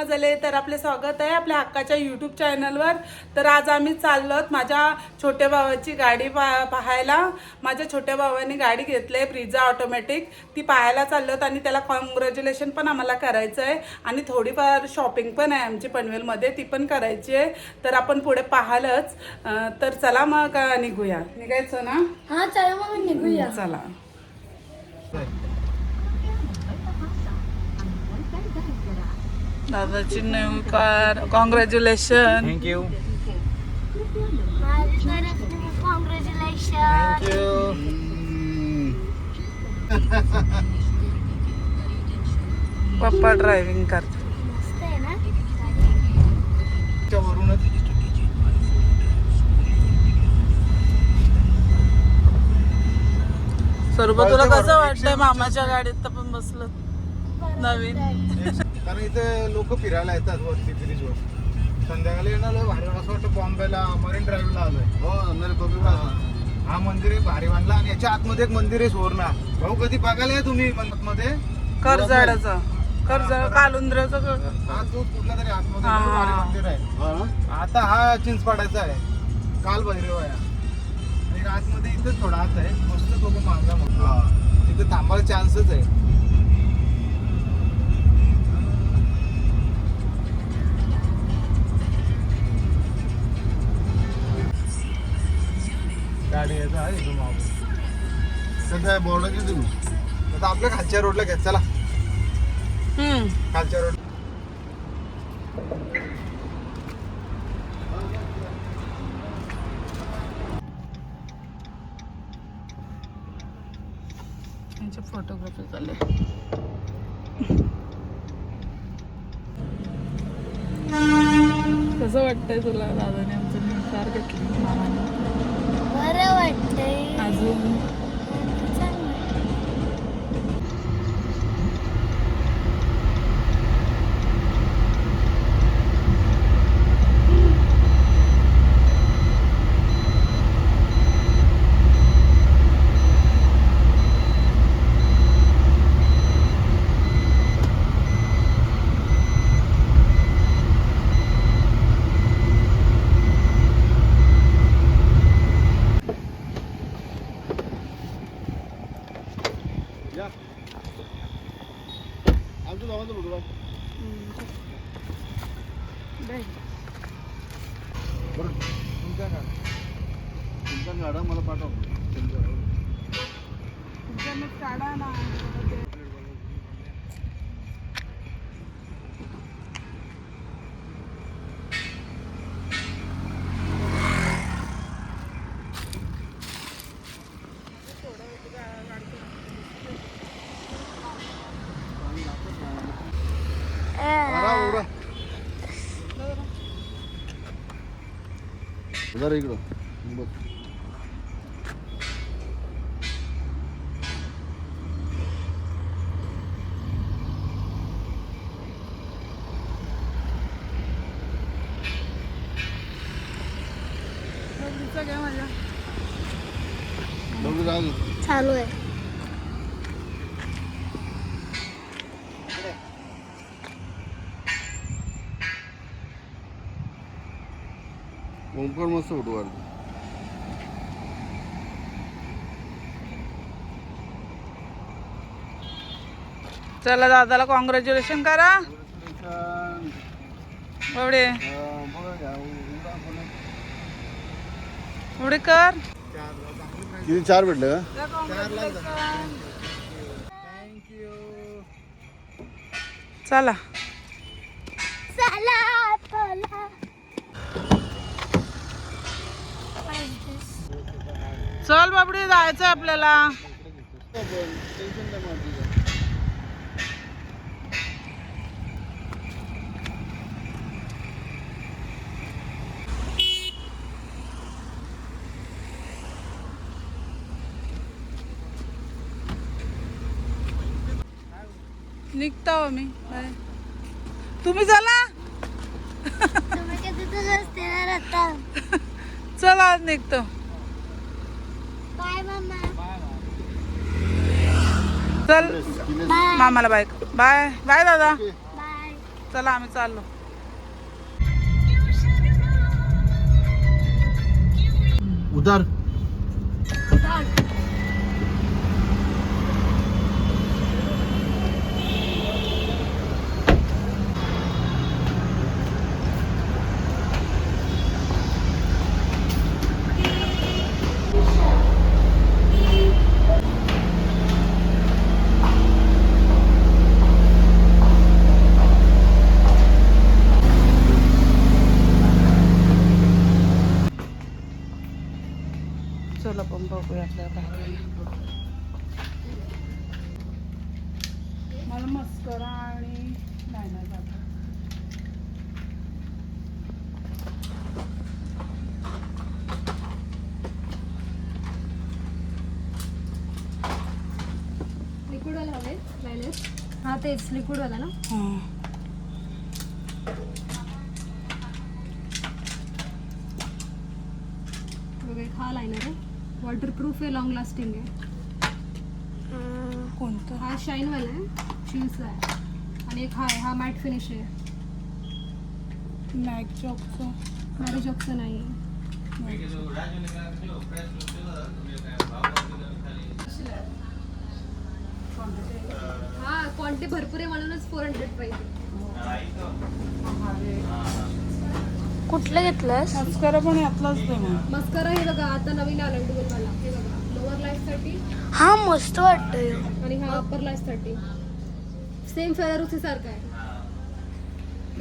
लग्न झाले तर आपले स्वागत आहे आपल्या हक्काच्या यूट्यूब चॅनलवर तर आज आम्ही चाललोत माझ्या छोट्या भावाची गाडी पा पाहायला. माझ्या छोट्या भावाने गाडी घेतली आहे ब्रिझा ऑटोमॅटिक ती पाहायला चाललोत आणि त्याला कॉंग्रॅच्युलेशन पण आम्हाला करायचं आहे. आणि थोडीफार शॉपिंग पण आहे आमची पनवेलमध्ये ती पण करायची आहे. तर आपण पुढे पाहालच. तर चला मग निघूया. निघायचं ना? हा चला मग निघूया. चला. दादाची new car congratulation thank you पप्पा ड्रायव्हिंग करतात वरूनच स्वरूप तुला कसं वाटतंय? मामाच्या गाडीत तर पण बसलं. नवीन. कारण इथे लोक फिरायला येतात वरती ब्रिजवर संध्याकाळी येणार भारी असं वाटतं बॉम्बेला मरीन ड्राईव्हला आलोय. हो हा. मंदिर आहे भारी बांधला आणि याच्या आतमध्ये एक मंदिर आहे सुवर्णा. भाऊ कधी बघायला या तुम्ही मध्ये कर्जाडाचं कर्जाड कालुंद्राचं हा तो कुठला तरी आतमध्ये हा. लय भारी मंदिर आहे. आता हा चिंचपाड्याचा आहे. काल भैरव आहे आणि आतमध्ये इथं थोडा आत आहे. मस्त लोक मागला मग तिथे थांबायला चान्सच आहे. सध्या बॉर्डर तुम्ही आता आपल्या खालच्या रोडला घ्या चला. हम्म. खालच्या रोड కాడ మళ్ళీ పాట కాడ जरा इकडं. बघ. चालू आहे. फोटो काढतो चला दादाला कॉंग्रॅच्युलेशन करा. एवढे. एवढे कर. किती चार भेटले का? चला चला. चला बाबडी जायचं आपल्याला. निघता हो मी. तुम्ही चला. चला निघतो बाय मामा चल. मामाला बाय. बाय. बाय दादा. चला आम्ही चाललो. उदार चला पण बघूया आपल्या बाहेर मला मस्करा आणि लायनर दाखवा लिक्विडवाला हवे लायनर हा तेच लिक्विडवाला ना? हां. वगैरे हा लायनर आहे. वॉटरप्रूफ आहे लॉंग लास्टिंग आहे. कोणतं? हा शाईनवाला आहे शिल्सचा आहे. आणि एक हा आहे हा मॅट फिनिश आहे. नाईक चॉकचं मॅरेज ऑप्शन नाही आहे क्वांटिटी भरपूर आहे म्हणूनच फोर हंड्रेड प्राईस कुठलं घेतलंस? मस्करा पण यातलाच मग. मस्करा हे बघा आता नवीन आलं डुबलवाला हे बघा लोअर लाईफसाठी हा मस्त वाटतोय. आणि हा अप्पर लाईफसाठी सेम फेरारुसी सारखा आहे.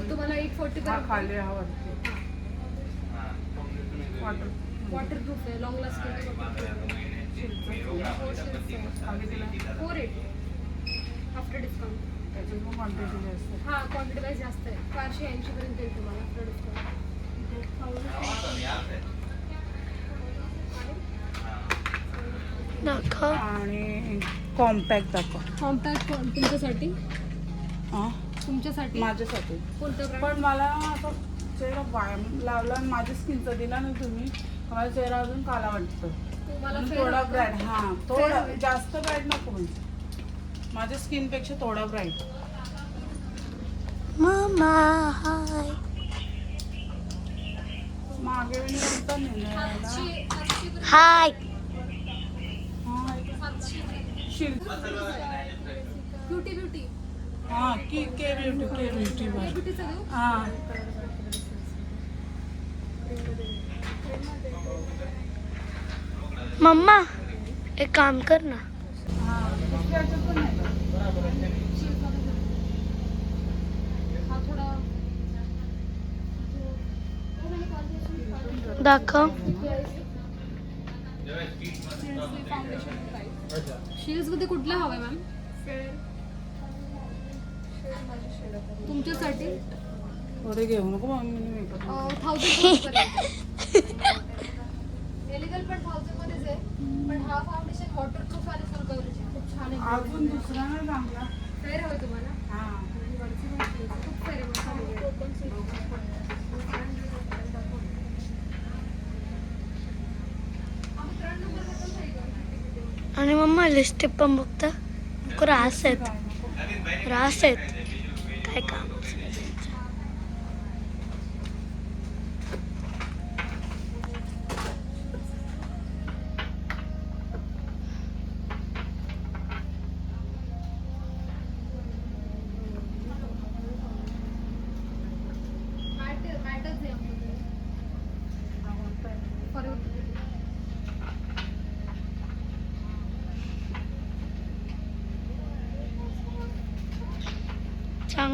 तुम्हाला एट फोर्टी हा खाली हा वरती वॉटर वॉटरप्रूफ आहे long lasting four eight after discount त्याची पण क्वांटिटी जास्त आहे. हा क्वांटिटी वाईज जास्त आहे. चारशे ऐंशी पर्यंत येईल तुम्हाला आफ्टर डिस्काउंट दाखव. आणि कॉम्पॅक्ट दाखव. कॉम्पॅक्ट तुमच्यासाठी? हां? तुमच्यासाठी? माझ्यासाठी. कोणतं ब्रँड पण मला आता चेहरा व्यायाम लावला आणि माझ्या स्किनचा दिला ना तुम्ही माझा चेहरा अजून काला वाटतो तुम्हाला म्हणून fair थोडा हवं. हां Fair थोडा हवं. जास्त ब्राईट नको म्हणजे माझ्या स्किनपेक्षा थोडा ब्राईट. मम्मा हाय. मागे वेळी हाय. हां, ब्युटी ब्युटी. हां की के ब्युटी के ब्युटी हे वर ब्युटीचं देऊ हां. मम्मा एक काम कर ना. हां ह्याच्यात दाखव. शेल्समध्ये कुठला हवाय मॅम तुमच्यासाठी? थोडे घेऊ नको थाउजंड एलिगल पण थाउजंड मध्येच आहे पण हा फाउंडेशन वॉटरप्रूफ आणि फुल कव्हरेज खूप छान आहे अजून दुसरा नाही चांगला फेअर हवं तुम्हाला? हां. आणि खूप मम्मा लिस्टिप पण बघता. नको रास आहेत. रास आहेत.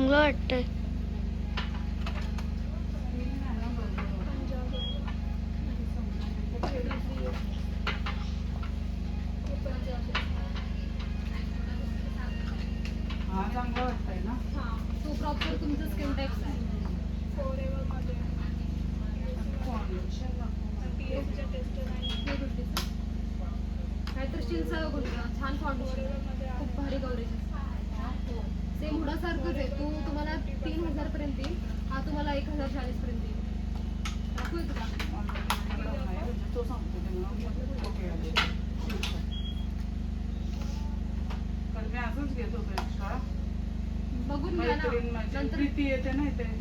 चांगलं वाटतंय हा चांगला वाटतंय ना हा, तो प्रॉपर तुमचं स्किन टाईप आहे हे गुड्डीचं. नाहीतर स्टीलचा गुडघा छान फाउंडेशन खूप भारी कव्हरेज हो सेम हुडासारखंच आहे तू तुम्हाला तीन हजार पर्यंत येईल हा तुम्हाला एक हजार चाळीस पर्यंत येईल दाखवू तुला तो सांगतो ते मला. तर मी असंच घेत होतो एक्स्ट्रा बघून घ्या ना. मैत्रीण माझी. नंतर प्रीती येते ना इथे.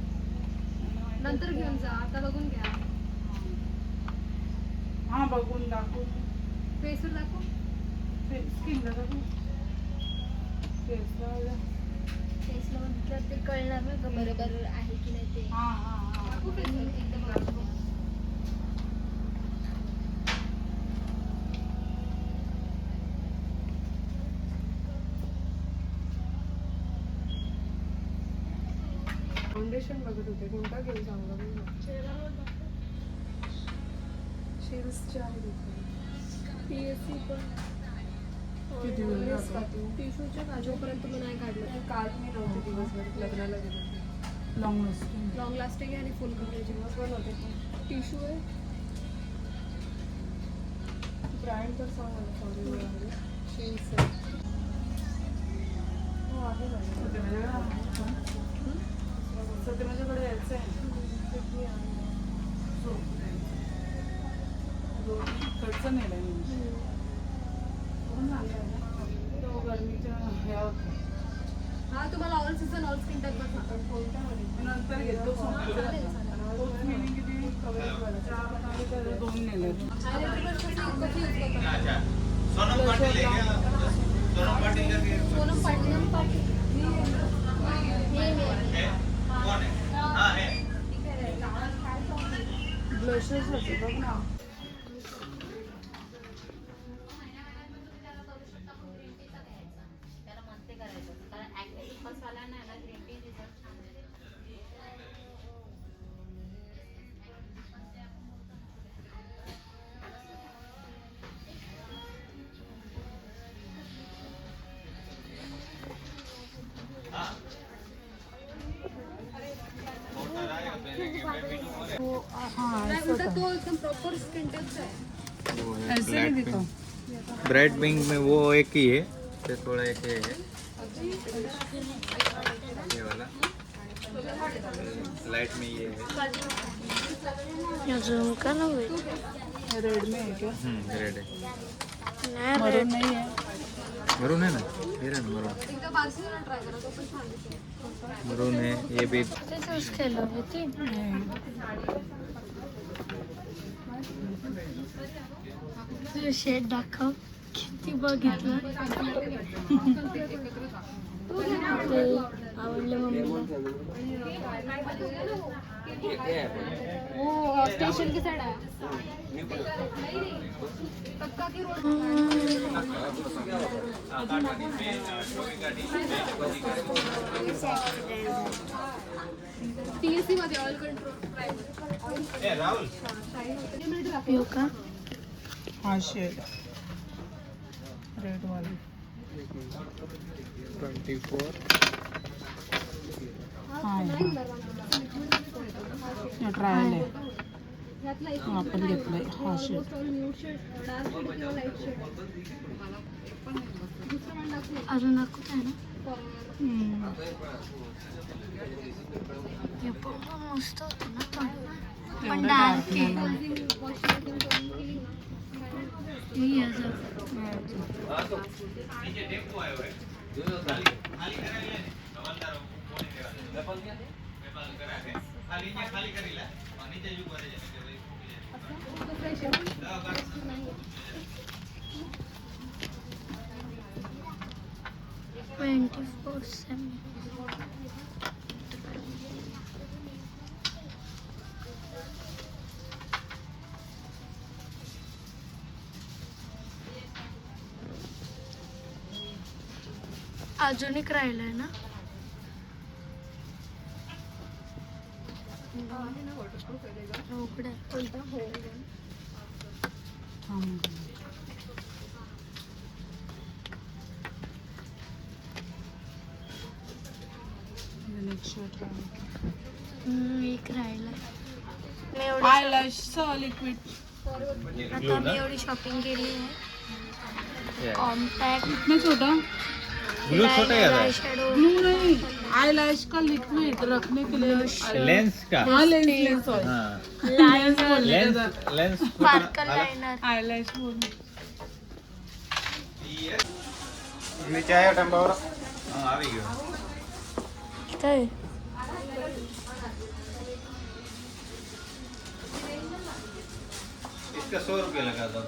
नंतर घेऊन जा आता बघून घ्या. हा बघून दाखवू. फेसवर दाखव. स्किनला दाखवू. फेसला टेस्टला म्हटलं ते कळणार ना का बरोबर आहे की नाही ते. हा हा हा. दाखव. फाउंडेशन होते कोणता घेऊ चांगला शेल्सचे पीएससी पण. किती वेळ नाही काढलं काल मी नव्हते दिवसभर लग्नाला गेले लॉंग लास्टिंग लॉंग लास्टिंग आहे आणि फुल कव्हरेज दिवसभर नव्हते टिश्यू आहे. ब्रँड तर सांग मला फाउंडेशन शेल्स हो आहे. सध्या माझ्याकडे यायचं आहे किती आहे? खर्च नेलाय मी. तो गरमीच्या ह्या होत्या. हा तुम्हाला all season all skin type नंतर घेतो. आणि त्याला दोन नेले सोनम पाटील ब्लशेस होते बघ ना नाही प्रॉपर स्किन आहे ऐसे नहीं दिखा ब्राइट पिंक में वो एक ही है। ये थोड़ा एक ये है। ये वाला। लाइट में ये है। अजून का नव्हे रेड में है क्या? रेड है। नाही मरून नहीं है मरून है ना? ये रहा ना मरून मरून है ये भी। तुझं शेड दाखव किती बघितलं ते आवडलं मम्मीला वो स्टेशन की साइड है तक्का की रोड टीएससी मध्ये ऑइल कंट्रोल राहुल येऊ का हाँ शेड रेड वाली. ट्वेंटी फोर हाँ. ये ट्रायल आहे ह्यातला एक हा आपण घेतलाय हा shade nude shade dark shade किंवा लाइट शेड दुसरं पण दाखवू अजून दाखवत आहे ना हम्म. हे पण मस्त होतं ना तो पण एवढं डार्क dark आहे ट्वेंटी फोर सेवन अजून एक राहिलंय ना आहे. ना हे next shade आहे. हम्म, एक राहिलाय मी एवढी eyelash लिक्विड. आता मी एवढी शॉपिंग केली आहे. कॉम्पॅक्ट छोटा? ब्लू छोटा है ब्लू नहीं. Eyelash का लिक्विड रखने के लिए लेंस का. हाँ लेंस लेंस सॉरी हाँ. Lens lens sparkle liner eyelash बोल नीचे आया टेम्पावर हाँ आ गई काय इसका सौ रुपये लगा दो।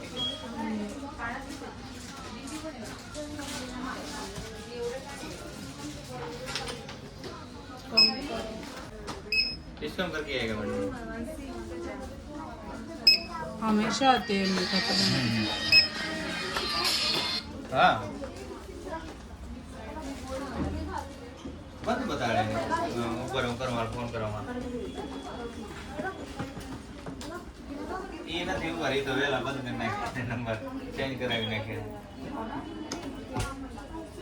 डिस्काउंट करके आएगा मैडम हमेशा आते हैं मेरे कपड़े हाँ। बंद बता रहे हैं। हाँ, ऊपर ऊपर मार फ़ोन करो मार। ये ना थी ही तो वेला बंद करना है नंबर चेंज करा के नहीं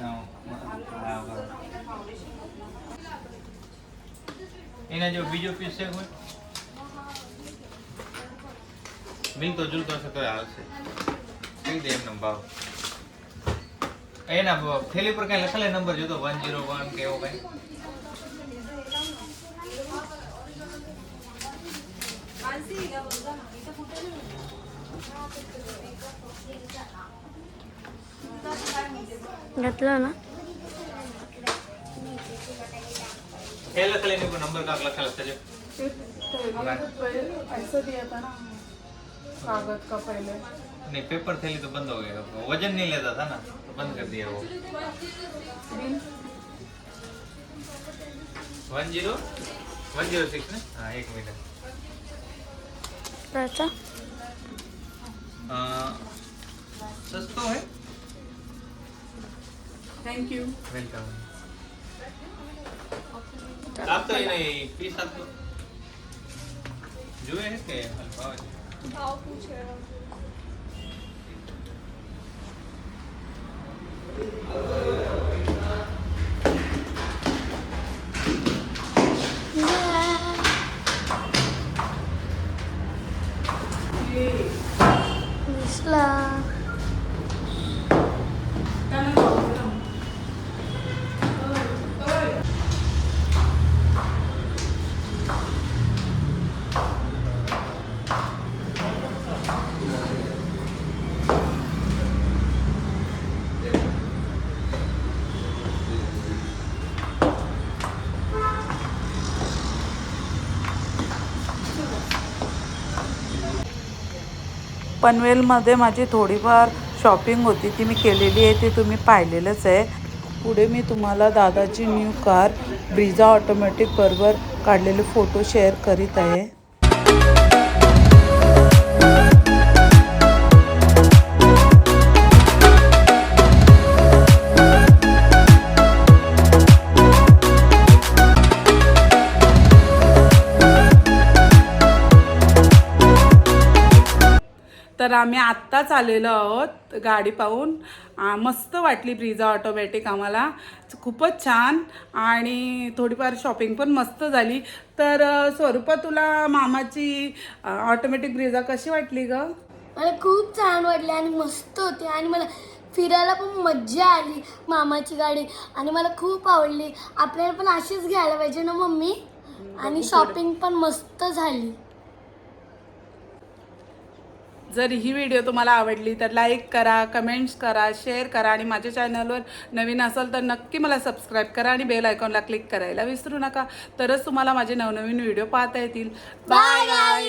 हाँ, हाँ, बराबर. એના જો બીજો પીસ છે કોઈ? વિંગ તો જુલતો છે તો આવશે કહી દે એમનો ભાવ? એના થેલી પર કઈ લખેલા નંબર જોતો વન જીરો વન કે એવો કઈ? ગતલો ના नंबर का पेपर थैली तो बंद हो गया वजन नहीं लेता था ना तो बंद कर दिया वो one zero one zero six ने हाँ एक मिनट सस्तो है थैंक यू वेलकम आप तो ये नहीं पीस आप तो जुए है के अल्फा भाव पूछ रहे हो पनवेलमध्ये माझी थोडीफार शॉपिंग होती ती मी केलेली आहे ती तुम्ही पाहिलेलंच आहे. पुढे मी तुम्हाला दादाची न्यू कार ब्रिझा ऑटोमॅटिक बरोबर काढलेले फोटो शेअर करीत आहे. तर आम्ही आत्ताच आलेलो आहोत गाडी पाहून. मस्त वाटली ब्रिझा ऑटोमॅटिक आम्हाला. खूपच छान. आणि थोडीफार शॉपिंग पण मस्त झाली. तर स्वरूपा तुला मामाची ऑटोमॅटिक ब्रिझा कशी वाटली ग? मला खूप छान वाटले आणि मस्त होते. आणि मला फिरायला पण मज्जा आली मामाची गाडी. आणि मला खूप आवडली. आपल्याला पण अशीच घ्यायला पाहिजे ना मम्मी? आणि शॉपिंग पण मस्त झाली. जर ही व्हिडिओ तुम्हाला आवडली तर लाईक करा कमेंट्स करा शेअर करा आणि माझ्या चॅनलवर नवीन असाल तर नक्की मला सबस्क्राईब करा आणि बेल आयकॉनला क्लिक करायला विसरू नका. तरच तुम्हाला माझे नवनवीन व्हिडिओ पाहता येतील. Bye bye